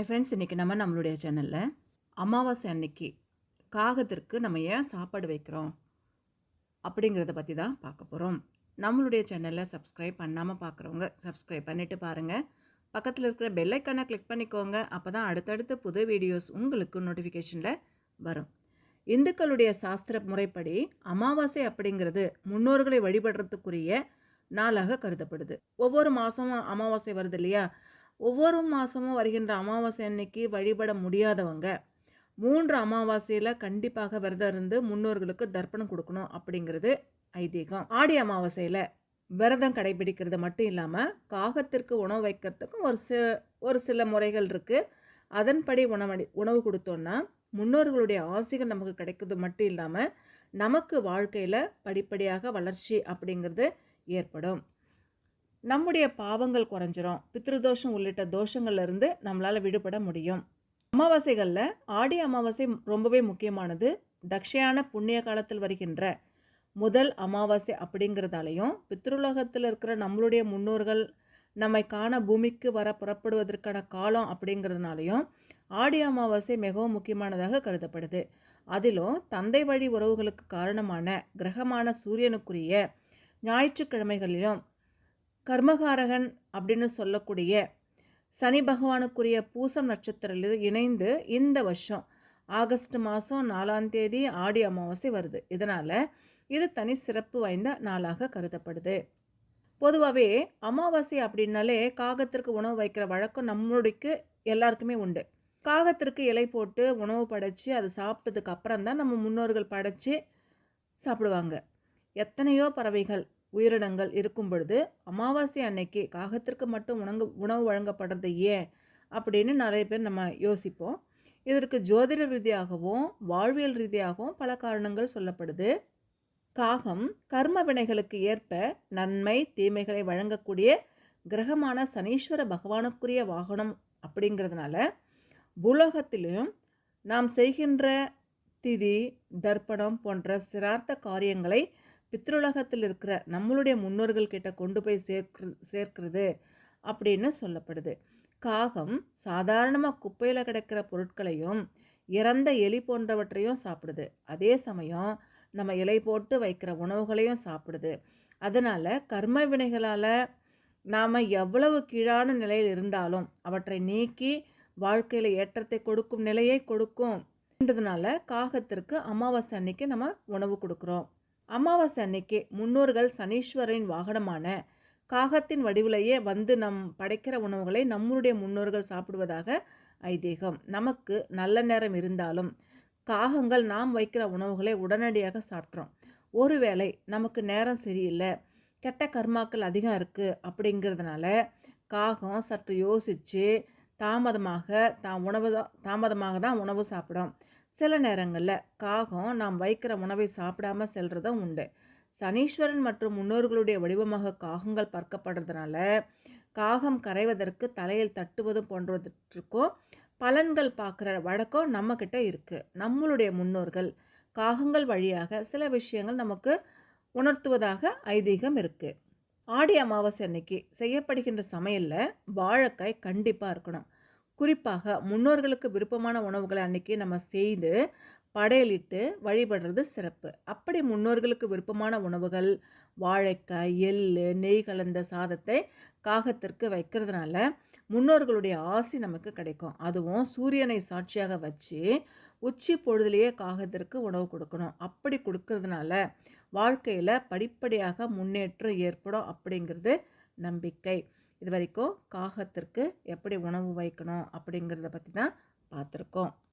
Hi friends இன்றைக்கி நம்ம நம்மளுடைய சேனலில் அமாவாசை அன்னைக்கு காகத்திற்கு நம்ம ஏன் சாப்பாடு வைக்கிறோம் அப்படிங்கிறத பற்றி தான் பார்க்க போகிறோம் நம்மளுடைய சேனலில் சப்ஸ்கிரைப் பண்ணாமல் பார்க்குறவங்க சப்ஸ்கிரைப் பண்ணிவிட்டு பாருங்கள் பக்கத்தில் இருக்கிற பெல்லைக்கானை கிளிக் பண்ணிக்கோங்க. அப்போ தான் அடுத்தடுத்து புது வீடியோஸ் உங்களுக்கு நோட்டிஃபிகேஷனில் வரும். இந்துக்களுடைய சாஸ்திர முறைப்படி அமாவாசை அப்படிங்கிறது முன்னோர்களை வழிபடுறதுக்குரிய நாளாக கருதப்படுது. ஒவ்வொரு மாதமும் அமாவாசை வருது இல்லையா? ஒவ்வொரு மாதமும் வருகின்ற அமாவாசை அன்னைக்கு வழிபட முடியாதவங்க மூன்று அமாவாசையில் கண்டிப்பாக விரதம் இருந்து முன்னோர்களுக்கு தர்ப்பணம் கொடுக்கணும் அப்படிங்கிறது ஐதீகம். ஆடி அமாவாசையில் விரதம் கடைபிடிக்கிறது மட்டும் இல்லாமல் காகத்திற்கு உணவு வைக்கிறதுக்கும் ஒரு சில ஒரு சில முறைகள் இருக்குது அதன்படி உணவடி உணவு கொடுத்தோன்னா முன்னோர்களுடைய ஆசைகள் நமக்கு கிடைக்கிறது மட்டும் இல்லாமல் நமக்கு வாழ்க்கையில் படிப்படியாக வளர்ச்சி அப்படிங்கிறது ஏற்படும். நம்முடைய பாவங்கள் குறைஞ்சிரும். பித்ருதோஷம் உள்ளிட்ட தோஷங்கள்லேருந்து நம்மளால் விடுபட முடியும். அமாவாசைகளில் ஆடி அமாவாசை ரொம்பவே முக்கியமானது. தக்ஷையான புண்ணிய காலத்தில் வருகின்ற முதல் அமாவாசை அப்படிங்கிறதாலையும் பித்ருலோகத்தில் இருக்கிற நம்மளுடைய முன்னோர்கள் நம்மை காண பூமிக்கு வர புறப்படுவதற்கான காலம் அப்படிங்கிறதுனாலையும் ஆடி அமாவாசை மிகவும் முக்கியமானதாக கருதப்படுது. அதிலும் தந்தை வழி உறவுகளுக்கு காரணமான கிரகமான சூரியனுக்குரிய ஞாயிற்றுக்கிழமைகளிலும் கர்மகாரகன் அப்படின்னு சொல்லக்கூடிய சனி பகவானுக்குரிய பூசம் நட்சத்திரத்தில் இணைந்து இந்த வருஷம் ஆகஸ்ட் மாதம் நாலாம் தேதி ஆடி அமாவாசை வருது. இதனால் இது தனி சிறப்பு வாய்ந்த நாளாக கருதப்படுது. பொதுவாகவே அமாவாசை அப்படின்னாலே காகத்திற்கு உணவு வைக்கிற வழக்கம் நம்மளுடைக்கு எல்லாருக்குமே உண்டு. காகத்திற்கு இலை போட்டு உணவு படைச்சி அது சாப்பிட்டதுக்கு அப்புறம் தான் நம்ம முன்னோர்கள் படைச்சி சாப்பிடுவாங்க. எத்தனையோ பறவைகள் உயிரினங்கள் இருக்கும் பொழுது அமாவாசை அன்னைக்கு காகத்திற்கு மட்டும் உணவு உணவு வழங்கப்படுறது ஏன்? அப்படின்னு நிறைய பேர் நம்ம யோசிப்போம். இதற்கு ஜோதிட ரீதியாகவும் வாழ்வியல் ரீதியாகவும் பல காரணங்கள் சொல்லப்படுது. காகம் கர்ம வினைகளுக்கு ஏற்ப நன்மை தீமைகளை வழங்கக்கூடிய கிரகமான சனீஸ்வர பகவானுக்குரிய வாகனம் அப்படிங்கிறதுனால பூலோகத்திலும் நாம் செய்கின்ற திதி தர்ப்பணம் போன்ற சிரார்த்த காரியங்களை பித்ருலகத்தில் இருக்கிற நம்மளுடைய முன்னோர்கள் கிட்ட கொண்டு போய் சேர்க்கு சேர்க்கிறது அப்படின்னு சொல்லப்படுது. காகம் சாதாரணமாக குப்பையில் கிடைக்கிற பொருட்களையும் இறந்த எலி போன்றவற்றையும் சாப்பிடுது. அதே சமயம் நம்ம இலை போட்டு வைக்கிற உணவுகளையும் சாப்பிடுது. அதனால் கர்ம வினைகளால் நாம் எவ்வளவு கீழான நிலையில் இருந்தாலும் அவற்றை நீக்கி வாழ்க்கையில் ஏற்றத்தை கொடுக்கும் நிலையை கொடுக்கும். காகத்திற்கு அமாவாசை அன்னைக்கு நம்ம உணவு கொடுக்குறோம். அமாவாசை அன்னைக்கு முன்னோர்கள் சனீஸ்வரரின் வாகனமான காகத்தின் வடிவிலேயே வந்து நம் படைக்கிற உணவுகளை நம்மளுடைய முன்னோர்கள் சாப்பிடுவதாக ஐதீகம். நமக்கு நல்ல நேரம் இருந்தாலும் காகங்கள் நாம் வைக்கிற உணவுகளை உடனடியாக சாப்பிட்றோம். ஒருவேளை நமக்கு நேரம் சரியில்லை கெட்ட கர்மாக்கள் அதிகம் இருக்குது அப்படிங்கிறதுனால காகம் சற்று யோசித்து தாமதமாக தான் உணவு தான் தாமதமாக தான் உணவு சாப்பிடும். சில நேரங்களில் காகம் நாம் வைக்கிற உணவை சாப்பிடாம செல்றதும் உண்டு. சனீஸ்வரன் மற்றும் முன்னோர்களுடைய வடிவமாக காகங்கள் பார்க்கப்படுறதுனால காகம் கரைவதற்கு தலையில் தட்டுவதும் போன்றவற்றுக்கும் பலன்கள் பார்க்குற வழக்கம் நம்மக்கிட்ட இருக்குது நம்மளுடைய முன்னோர்கள் காகங்கள் வழியாக சில விஷயங்கள் நமக்கு உணர்த்துவதாக ஐதீகம் இருக்குது ஆடி அமாவாசை அன்னைக்கு செய்யப்படுகின்ற சமையலில் வாழைக்காய் கண்டிப்பாக இருக்கணும். குறிப்பாக முன்னோர்களுக்கு விருப்பமான உணவுகளை அன்னைக்கு நம்ம செய்து படையலிட்டு வழிபடுறது சிறப்பு. அப்படி முன்னோர்களுக்கு விருப்பமான உணவுகள் வாழைக்காய் எள் நெய் கலந்த சாதத்தை காகத்திற்கு வைக்கிறதுனால முன்னோர்களுடைய ஆசி நமக்கு கிடைக்கும். அதுவும் சூரியனை சாட்சியாக வச்சு உச்சி பொழுதுலேயே காகத்திற்கு உணவு கொடுக்கணும். அப்படி கொடுக்கறதுனால வாழ்க்கையில் படிப்படியாக முன்னேற்றம் ஏற்படும் அப்படிங்கிறது நம்பிக்கை. இது வரைக்கும் காகத்திற்கு எப்படி உணவு வைக்கணும் அப்படிங்கிறத பற்றி தான் பார்த்துருக்கோம்.